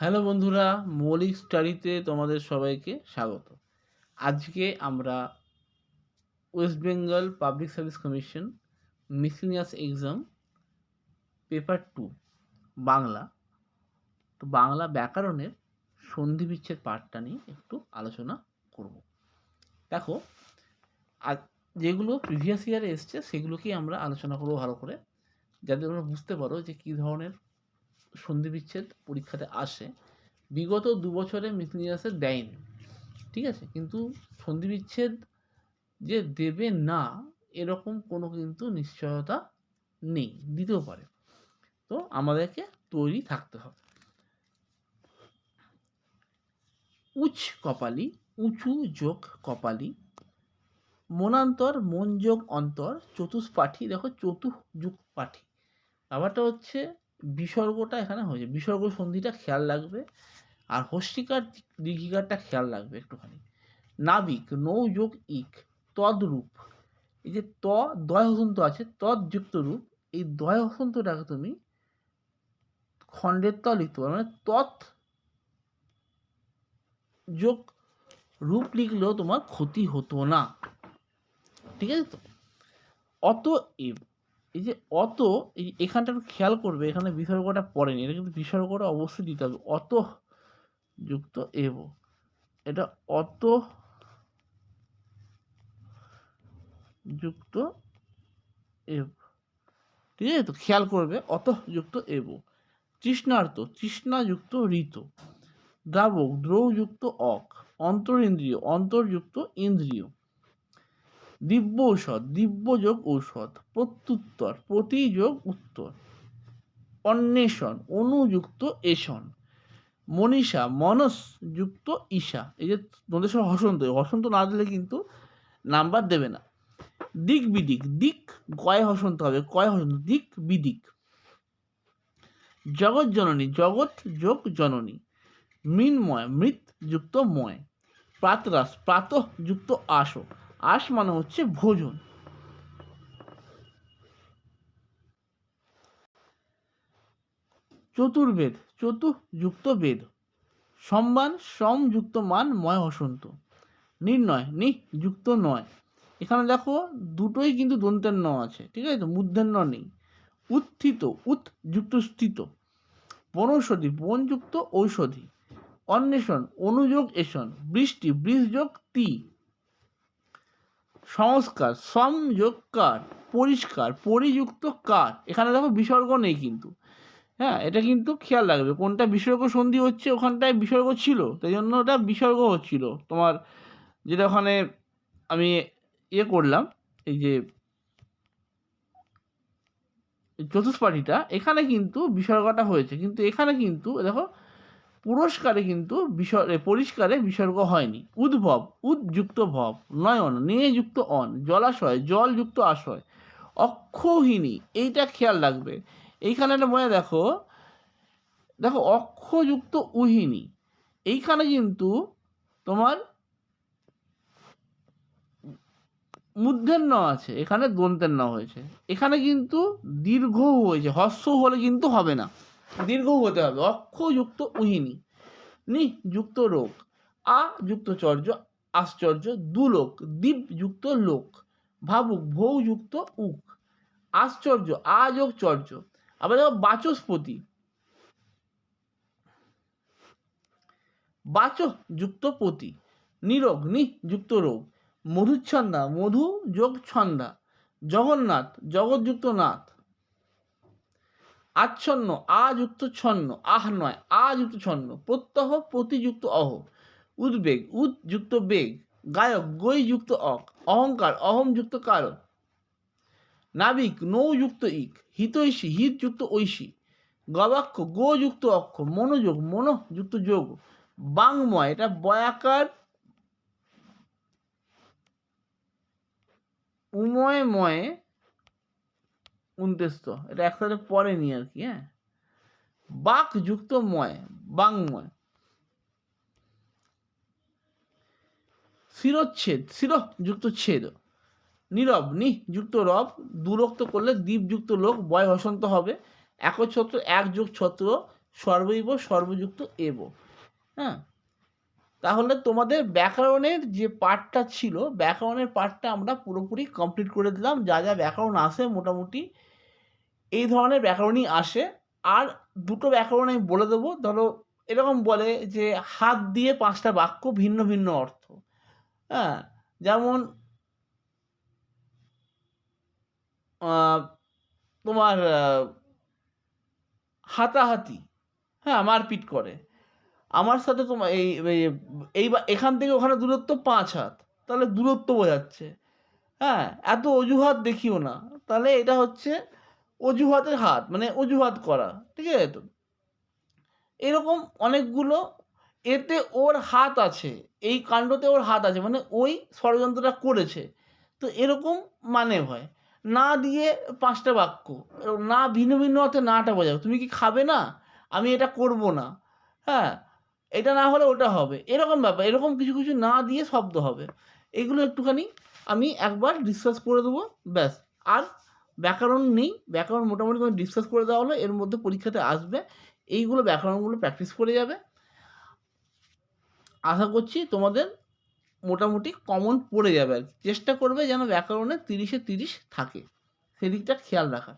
Hello বন্ধুরা, মৌলিক স্টাডিতে তোমাদের সবাইকে স্বাগত। আজকে আমরা West Bengal Public Service Commission miscellaneous exam paper two, Bangla. তো বাংলা ব্যাকরণের সন্ধি বিচ্ছেদ পাঠটা নিয়ে একটু আলোচনা করব। দেখো আর যেগুলো প্রিভিয়াস ইয়ারে এসছে, সেগুলোকেই আমরা আলোচনা করব ভালো করে, যাতে তোমরা বুঝতে পারো যে কী ধরনের সন্ধি বিচ্ছেদ পরীক্ষাতে আসে। বিগত দু বছরে মিসলিনিয়াসে দেয়নি, ঠিক আছে? কিন্তু সন্ধি বিচ্ছেদ যে দেবে না, এরকম কোনো কিন্তু নিশ্চয়তা নেই দিতেও পারে। তো আমাদেরকে তৈরি থাকতে হবে। উচ্চ কপালি, উঁচু যোগ কপালি, মনান্তর, মন যোগ অন্তর, চতুষ্পাঠী, দেখো চতুর্যুগ পাঠী। ব্যাপারটা হচ্ছে বিসর্গটা এখানে হয়েছে। বিসর্গ সন্ধিটা খেয়াল রাখবে আর হস্তিকার দীর্ঘিকারটা খেয়াল রাখবে একটুখানি। নাবিক, নৌ যোগ ইক, তদ্রূপ। এই যে ত দয় হসন্ত আছে তৎযুক্ত রূপ। এই দয় হসন্তটাকে তুমি খণ্ডের ত লিখতে পারো। মানে তৎ যোগ রূপ লিখলেও তোমার ক্ষতি হতো না। ঠিক আছে তো? অত এব এই যে অত এই এখানটা একটু খেয়াল করবে, এখানে বিসর্গটা পড়েনি, এটা কিন্তু বিসর্গটা অবশ্যই দিতে হবে। অত যুক্ত এব, এটা অত যুক্ত এব। ঠিক আছে তো? খেয়াল করবে, অত যুক্ত এব। তৃষ্ণার্ত, তৃষ্ণাযুক্ত ঋত। দ্রাবক, দ্রৌযুক্ত অক, অন্তরিন্দ্রিয়, অন্তর্যুক্ত ইন্দ্রিয়। দিব্য ঔষধ দিব্যযোগ ঔষধ, প্রত্যুত্তর প্রতিযোগ উত্তর। অন্বেষণ, অনুযুক্ত এষণ। মনীষা, মনস যুক্ত ঈশা। এই যে তোমাদের সঙ্গে হসন্ত হসন্ত না দিলে কিন্তু নাম্বার দেবে না। দিক বিদিক, দিক কয় হসন্ত হবে? কয় হসন্ত? দিক বিদিক। জগৎ জননী, জগৎ যোগ জননী। মৃন্ময় মৃত যুক্ত ময়। প্রাতরাস প্রাতঃ যুক্ত আস। আস মানে হচ্ছে ভোজন। চতুর্বেদ চতুর্যুক্ত বেদ সম্মান শ্রম যুক্ত মান ময় হসন্ত। নির্ণয় নি যুক্ত নয়। এখানে দেখো, দুটোই কিন্তু দন্তের ন আছে, ঠিক আছে? তো ন নেই। উত্থিত উৎ যুক্ত স্থিত বনৌষধি, বনযুক্ত ঔষধি। অন্বেষণ, অনুযোগ, এষণ। বৃষ্টি, বৃষযোগ, তি। সংস্কার সংযোগ কার পরিষ্কার, পরিযুক্ত কার? এখানে দেখো বিসর্গ নেই কিন্তু। হ্যাঁ এটা কিন্তু খেয়াল রাখবে। কোনটা বিসর্গ সন্ধি হচ্ছে, ওখানটায় বিসর্গ ছিল, তাই জন্য ওটা বিসর্গ হচ্ছিল। তোমার যেটা ওখানে আমি ইয়ে করলাম, এই যে চতুষ্পাঠীটা, এখানে কিন্তু বিসর্গটা হয়েছে। কিন্তু এখানে কিন্তু, দেখো পুরস্কারে কিন্তু বিসর্গ পরিষ্কারে বিসর্গ হয়নি। উদ্ভব, উদ্যুক্ত ভব, নয়ন নিয়ে যুক্ত অন, জলাশয় জল যুক্ত আশয় অক্ষহিনী, এইটা খেয়াল রাখবে। এইখানে মনে দেখো দেখো অক্ষযুক্ত উহিনী, এইখানে কিন্তু তোমার মুদ্ধের ন আছে, এখানে দন্তের ন হয়েছে। এখানে কিন্তু দীর্ঘ হয়েছে হস্য হলে কিন্তু হবে না। দীর্ঘ হতে হবে অক্ষযুক্ত উহিনী নি যুক্ত রোগ আ যুক্ত চর্য, আশ্চর্য, দুলোক দ্বীপ যুক্ত লোক, ভাবুক ভৌ যুক্ত উক, আশ্চর্য আযোগ চর্য। আবার দেখো বাচস্পতি বাচ যুক্ত পতি নিরোগ নি যুক্ত রোগ মধুচ্ছন্দা মধু যোগ ছন্দা জগন্নাথ, জগৎযুক্ত নাথ। আচ্ছন্ন আ যুক্ত ছন্ন, আহ নয় আ যুক্ত ছন্ন, প্রত্যহ, প্রতিযুক্ত অহ। উদ্বেগ উদ যুক্ত বেগ, গায়ক গই যুক্ত অক, অহংকার অহম যুক্ত কারণ। নাবিক নৌ যুক্ত ইক, হিতৈষী হিত যুক্ত ঐশী। গবাক্ষ গো যুক্ত অক্ষ, মনোযোগ মনো যুক্ত যোগ। বাংময়, এটা বয়াকার উময় ময়ে উনতেস্ত এটা একসাথে পড়েনি আর কি হ্যাঁ? বাক যুক্ত ময় বাংময়। শিরচ্ছেদ শির যুক্ত ছেদ নীরব নি যুক্ত রব দুরক্ত করলে দ্বীপ যুক্ত লোক, বয় হসন্ত হবে। একছত্র এক যুগ ছত্র সর্বৈব, সর্বযুক্ত, এব। হ্যাঁ? তাহলে তোমাদের ব্যাকরণের যে পার্টটা ছিল, ব্যাকরণের পার্টটা আমরা পুরোপুরি কমপ্লিট করে দিলাম। যা যা ব্যাকরণ আসে মোটামুটি এই ধরনের ব্যাকরণই আসে। আর দুটো ব্যাকরণ আমি বলে দেবো। ধরো এরকম বলে যে হাত দিয়ে পাঁচটা বাক্য ভিন্ন ভিন্ন অর্থ। হ্যাঁ যেমন তোমার হাতাহাতি। হ্যাঁ মারপিট করে। আমার সাথে তোমার এই, এই- এখান থেকে ওখানে দূরত্ব পাঁচ হাত। তাহলে দূরত্ব বোঝাচ্ছে। হ্যাঁ এত অজুহাত দেখিও না। তাহলে এটা হচ্ছে অজুহাতের হাত মানে অজুহাত করা। ঠিক আছে তো? এরকম অনেকগুলো, এতে ওর হাত আছে, এই কাণ্ডতে ওর হাত আছে মানে ওই ষড়যন্ত্রটা করেছে। তো এরকম মানে হয়। না দিয়ে পাঁচটা বাক্য, না ভিন্ন ভিন্ন অর্থে নাটা বোঝাও। তুমি কি খাবে না? আমি এটা করব না। হ্যাঁ এটা না হলে ওটা হবে। এরকম ব্যাপার, এরকম কিছু কিছু না দিয়ে শব্দ হবে। এগুলো একটুখানি আমি একবার ডিসকাস করে দেবো, ব্যাস। আর ব্যাকরণ নেই, ব্যাকরণ মোটামুটি তোমার ডিসকাস করে দেওয়া হলো, এর মধ্যে পরীক্ষাতে আসবে। এইগুলো ব্যাকরণগুলো প্র্যাকটিস করে যাবে। আশা করছি তোমাদের মোটামুটি কমন পড়ে যাবে আর। চেষ্টা করবে যেন ব্যাকরণে তিরিশে তিরিশ থাকে। সেদিকটা খেয়াল রাখার।